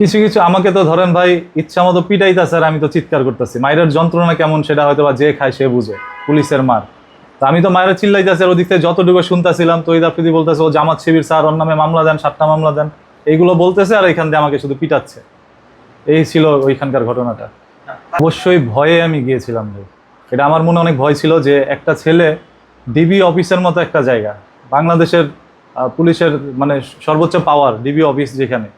কিছু কিছু আমাকে তো ধরেন ভাই ইচ্ছা মতো পিটাইতেছে আর আমি তো চিৎকার করতেছি। মায়ের যন্ত্রণা কেমন সেটা হয়তো বা যে খায় সে বুঝে, পুলিশের মার। তা আমি তো মায়ের চিল্লাইতেছে আর ওদিক থেকে যতটুকু শুনতেছিলাম তো দাফিদি বলতেছে, ও জামাত শিবির স্যার, ওর নামে মামলা দেন, সাতটা মামলা দেন। এইগুলো বলতেছে আর এখান দিয়ে আমাকে শুধু পিটাচ্ছে। এই ছিল ওইখানকার ঘটনাটা। অবশ্যই ভয়ে আমি গিয়েছিলাম ভাই। এটা আমার মনে অনেক ভয় ছিল যে একটা ছেলে ডিবি অফিসের মতো একটা জায়গা, বাংলাদেশের পুলিশের মানে সর্বোচ্চ পাওয়ার ডিবি অফিস যেখানে।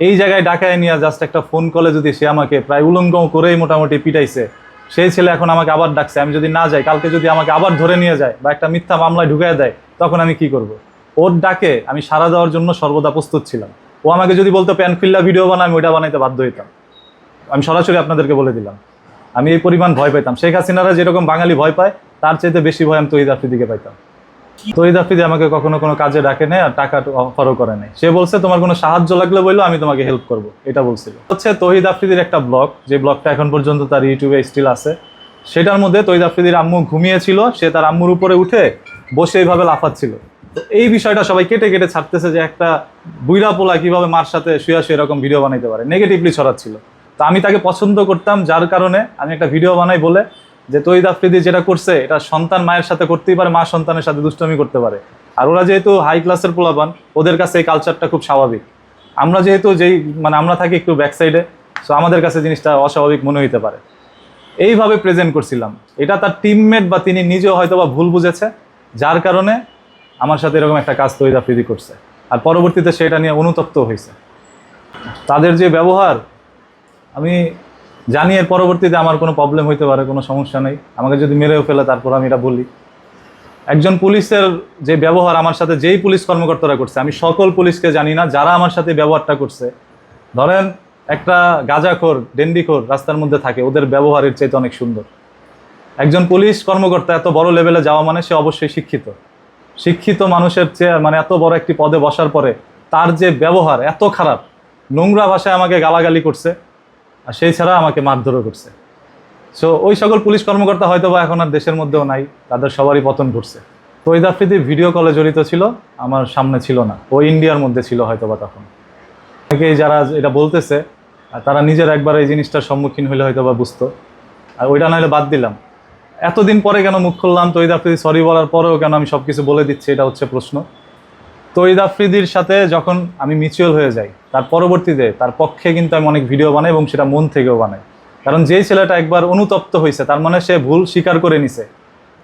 এই জায়গায় ডাকায় নিয়ে জাস্ট একটা ফোন কলে যদি সে আমাকে প্রায় উলঙ্গ করেই মোটামুটি পিটাইছে, সেই ছেলে এখন আমাকে আবার ডাকছে। আমি যদি না যাই, কালকে যদি আমাকে আবার ধরে নিয়ে যায় বা একটা মিথ্যা মামলায় ঢুকায় দেয়, তখন আমি কি করব? ওর ডাকে আমি সারা দেওয়ার জন্য সর্বদা প্রস্তুত ছিলাম। ও আমাকে যদি বলতো, প্যান ফিল্লা ভিডিও বানা, আমি ওইটা বানাইতে বাধ্য হইতাম। আমি সরাসরি আপনাদেরকে বলে দিলাম। আমি এই পরিমাণ ভয় পাইতাম। শেখ হাসিনারা যেরকম বাঙালি ভয় পায়, তার চাইতে বেশি ভয় আমি তহিদ আফ্রিদিকে পাইতাম। তহিদ আফ্রিদি আমাকে কখনো কোনো কাজে ডাকে নেই আর টাকা অফারও করে নাই। সে বলছে, তোমার কোনো সাহায্য লাগলে বলল আমি তোমাকে হেল্প করব। এটা বলছিল। হচ্ছে তহিদ আফ্রিদির একটা ব্লগ যে ব্লগটা এখন পর্যন্ত তার ইউটিউবে স্টিল আছে। সেটার মধ্যে তহিদ আফ্রিদির আম্মু ঘুমিয়েছিল, সে তার আম্মুর উপরে উঠে বসে এইভাবে লাফাচ্ছিল। এই বিষয়টা সবাই কেটে কেটে ছাড়তেছে যে একটা বুইরা পোলা কীভাবে মার সাথে শুয়ে শুয়ে এরকম ভিডিও বানাইতে পারে। নেগেটিভলি ছড়াচ্ছিল। তো আমি তাকে পছন্দ করতাম, যার কারণে আমি একটা ভিডিও বানাই বলে যে তৈদ আফ্রিদি যেটা করছে, এটা সন্তান মায়ের সাথে করতেই পারে, মা সন্তানের সাথে দুষ্টমি করতে পারে। আর ওরা যেহেতু হাই ক্লাসের পোলাপান, ওদের কাছে এই কালচারটা খুব স্বাভাবিক। আমরা যেহেতু যেই মানে আমরা থাকি একটু ব্যাক সাইডে সো আমাদের কাছে জিনিসটা অস্বাভাবিক মনে হইতে পারে। এইভাবে প্রেজেন্ট করছিলাম। এটা তার টিমমেট বা তিনি নিজেও হয়তো বা ভুল বুঝেছে, যার কারণে আমার সাথে এরকম একটা কাজ তৈরি আফ্রিদি করছে। আর পরবর্তীতে সেটা নিয়ে অনুতপ্ত হয়েছে তাদের যে ব্যবহার, আমি জানি এর পরবর্তীতে আমার কোনো প্রবলেম হইতে পারে, কোনো সমস্যা নেই। আমাকে যদি মেরেও ফেলে, তারপর আমি এটা বলি। একজন পুলিশের যে ব্যবহার, আমার সাথে যেই পুলিশ কর্মকর্তারা করছে, আমি সকল পুলিশকে জানি না, যারা আমার সাথে ব্যবহারটা করছে। ধরেন, একটা গাঁজাখোর, ডেন্ডিখোর রাস্তার মধ্যে থাকে, ওদের ব্যবহারের চাইতে অনেক সুন্দর। একজন পুলিশ কর্মকর্তা এত বড় লেভেলে যাওয়া মানে সে অবশ্যই শিক্ষিত। শিক্ষিত মানুষের চেয়ে মানে এত বড় একটি পদে বসার পরে, তার যে ব্যবহার এত খারাপ। নোংরা ভাষায় আমাকে গালাগালি করছে। আর সেই ছাড়া আমাকে মারধরও করছে। সো ওই সকল পুলিশ কর্মকর্তা হয়তো বা এখন আর দেশের মধ্যেও নাই, তাদের সবারই পতন ঘটছে। তো ওই আফ্রিদি ভিডিও কলে জড়িত ছিল, আমার সামনে ছিল না। ও ইন্ডিয়ার মধ্যে ছিল হয়তো বা তখন। অনেকেই যারা এটা বলতেছে তারা নিজের একবার এই জিনিসটার সম্মুখীন হলে হয়তো বা বুঝতো। আর ওইটা নাহলে বাদ দিলাম। এতদিন পরে কেন মুখ খুললাম? তৈদ আফ্রিদি সরি বলার পরেও কেন আমি সব কিছু বলে দিচ্ছি, এটা হচ্ছে প্রশ্ন। তৈদ আফ্রিদির সাথে যখন আমি মিউচুয়াল হয়ে যাই, তার পরবর্তীতে তার পক্ষে কিন্তু আমি অনেক ভিডিও বানাই এবং সেটা মন থেকেও বানাই। কারণ যেই ছেলেটা একবার অনুতপ্ত হয়েছে, তার মানে সে ভুল স্বীকার করে নিছে।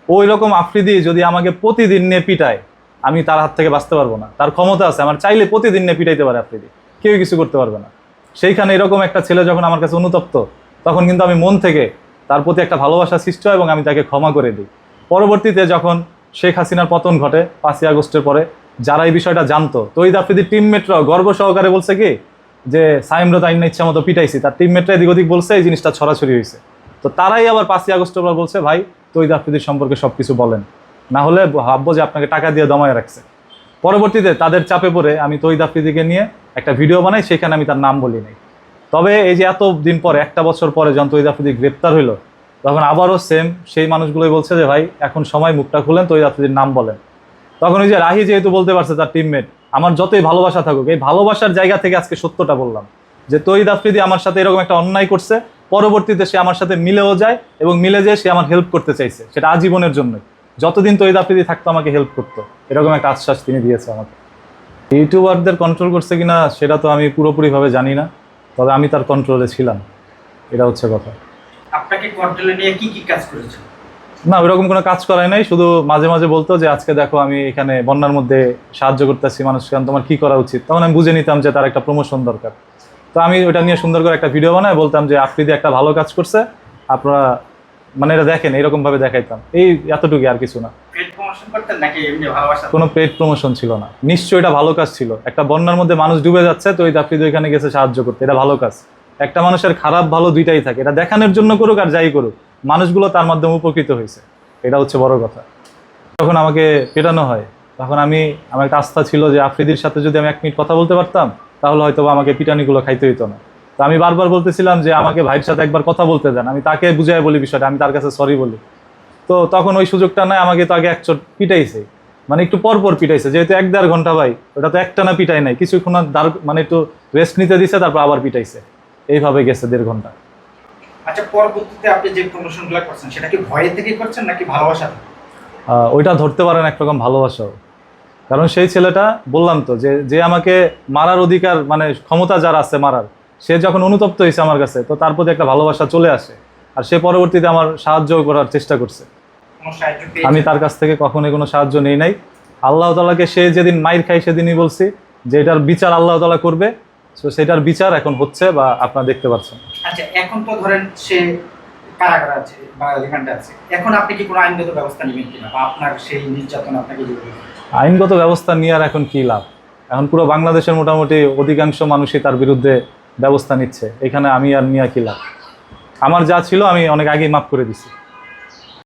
ওই রকম আফ্রিদি যদি আমাকে প্রতিদিন নিয়ে পিটায়, আমি তার হাত থেকে বাঁচতে পারব না। তার ক্ষমতা আছে, আমার চাইলে প্রতিদিন নিয়ে পিটাইতে পারে আফ্রিদি। কেউ কিছু করতে পারবে না। সেইখানে এরকম একটা ছেলে যখন আমার কাছে অনুতপ্ত, তখন কিন্তু আমি মন থেকে তার প্রতি একটা ভালোবাসা সৃষ্টি হয় এবং আমি তাকে ক্ষমা করে দিই। পরবর্তীতে যখন শেখ হাসিনার পতন ঘটে, পাঁচই আগস্টের পরে যারা এই বিষয়টা জানতো। তৈদ আফ্রিদির টিমমেটরাও গর্ব সহকারে বলছে কি, যে সাইমরা তাই না ইচ্ছা মতো পিটাইছি, তার টিমমেটরা এদিক ওদিক বলছে, এই জিনিসটা ছড়াছড়ি হয়েছে তো তারাই আবার পাঁচই আগস্ট পর বলছে, ভাই তৈদ আফ্রিদির সম্পর্কে সব কিছু বলেন। না হলে ভাববো যে আপনাকে টাকা দিয়ে দমায় রাখছে। পরবর্তীতে তাদের চাপে পড়ে আমি তৈদ আফ্রিদিকে নিয়ে একটা ভিডিও বানাই, সেখানে আমি তার নাম বলি নাই। তবে এই যে এত দিন পরে, একটা বছর পরে যখন তৈদ আফ্রিদি গ্রেপ্তার হইল, তখন আবারও সেম সেই মানুষগুলোই বলছে যে, ভাই, এখন সময় মুখটা খুলেন তৈদ আফ্রিদির নাম বলেন। তখন ওই যে রাহি যেহেতু বলতে পারছে তার টিমমেট আমার যতই ভালোবাসা থাকুক, এই ভালোবাসার জায়গা থেকে আজকে সত্যটা বললাম। যে তৈদ আফ্রিদি আমার সাথে এরকম একটা অন্যায় করছে, পরবর্তীতে সে আমার সাথে মিলেও যায় এবং মিলে যেয়ে সে আমার হেল্প করতে চাইছে, সেটা আজীবনের জন্যই। যতদিন তৈদ আফ্রিদি থাকতো, আমাকে হেল্প করতো। এরকম একটা আশ্বাস তিনি দিয়েছে আমাকে। ইউটিউবারদের কন্ট্রোল করছে কিনা, সেটা তো আমি পুরোপুরিভাবে জানি না, তবে আমি তার কন্ট্রোলে ছিলাম। এটা হচ্ছে কথা। আপনাকে কন্ট্রোলে নিয়ে কি কি কাজ করেছে না ওইরকম কোনো কাজ করাই নাই শুধু মাঝে মাঝে বলতো যে আজকে দেখো আমি এখানে বন্যার মধ্যে সাহায্য করতেছি মানুষকে তোমার কি করা উচিত? তখন আমি বুঝে নিতাম যে তার একটা প্রমোশন দরকার। তো আমি ওটা নিয়ে সুন্দর করে একটা ভিডিও বানায় বলতাম যে আফ্রিদি একটা ভালো কাজ করছে আপনারা মানে এটা দেখেন এরকম ভাবে দেখাইতাম। এই এতটুকু আর কিছু না। পেট কোনো পেড প্রমোশন ছিল না। নিশ্চয়ই এটা ভালো কাজ ছিল। একটা বন্যার মধ্যে মানুষ ডুবে যাচ্ছে তো ওই আফ্রিদি ওইখানে গেছে সাহায্য করতে। এটা ভালো কাজ। একটা মানুষের খারাপ ভালো দুইটাই থাকে। এটা দেখানোর জন্য করুক আর যাই করুক। মানুষগুলো তার মাধ্যমে উপকৃত হয়েছে। এটা হচ্ছে বড় কথা। যখন আমাকে পেটানো হয়, তখন আমি, আমার একটা আস্থা ছিল যে আফ্রিদির সাথে যদি আমি এক মিনিট কথা বলতে পারতাম, তাহলে হয়তো আমাকে পিটানিগুলো খাইতে হইতো না। তো আমি বারবার বলতেছিলাম যে আমাকে ভাইয়ের সাথে একবার কথা বলতে দেন। আমি তাকে বুঝাই বলি বিষয়টা, আমি তার কাছে সরি বলি। তো তখন ওই সুযোগটা নাই, আমাকে তো আগে একচোট পিটাইছে। মানে একটু পর পর পিটাইছে, যেহেতু এক দেড় ঘণ্টা ভাই, ওটা তো একটানা পিটাই নাই। কিছুক্ষণ দাঁড় মানে একটু রেস্ট নিতে দিছে, তারপর আবার পিটাইছে। এইভাবে গেছে দেড় ঘণ্টা। আচ্ছা পরবর্তীতে আপনি যে প্রমোশনগুলো করছেন সেটা কি ভয়ে থেকে করছেন নাকি ভালোবাসা? ওইটা ধরতে পারেন একরকম ভালোবাসাও। কারণ সেই ছেলেটা বললাম তো যে যে আমাকে মারার অধিকার মানে ক্ষমতা যার আছে মারার সে যখন অনুতপ্ত হয়েছে আমার কাছে তো তার প্রতি একটা ভালোবাসা চলে আসে। আর সে পরবর্তীতে আমার সাহায্য করার চেষ্টা করছে। আমি তার কাছ থেকে কখনোই কোনো সাহায্য নেই নাই। আল্লাহ তালাকে সে যেদিন মাইর খাই সেদিনই বলছি যে এটার বিচার আল্লাহ তালা করবে। তো সেটার বিচার এখন হচ্ছে বা আপনারা দেখতে পাচ্ছেন। আচ্ছা এখন তো ধরেন সে কারাগার আছে বা রিমান্ডে আছে। এখন আপনি কি কোনো আইনগত ব্যবস্থা নেবেন কিনা? বা আপনার সেই নির্যাতন আপনাকে আইনগত ব্যবস্থা নেওয়ার এখন কি লাভ? এখন পুরো বাংলাদেশের মোটামুটি অধিকাংশ মানুষই তার বিরুদ্ধে ব্যবস্থা নিচ্ছে। এখানে আমি আর নিয়া কি লাভ? আমার যা ছিল আমি অনেক আগেই মাফ করে দিছি।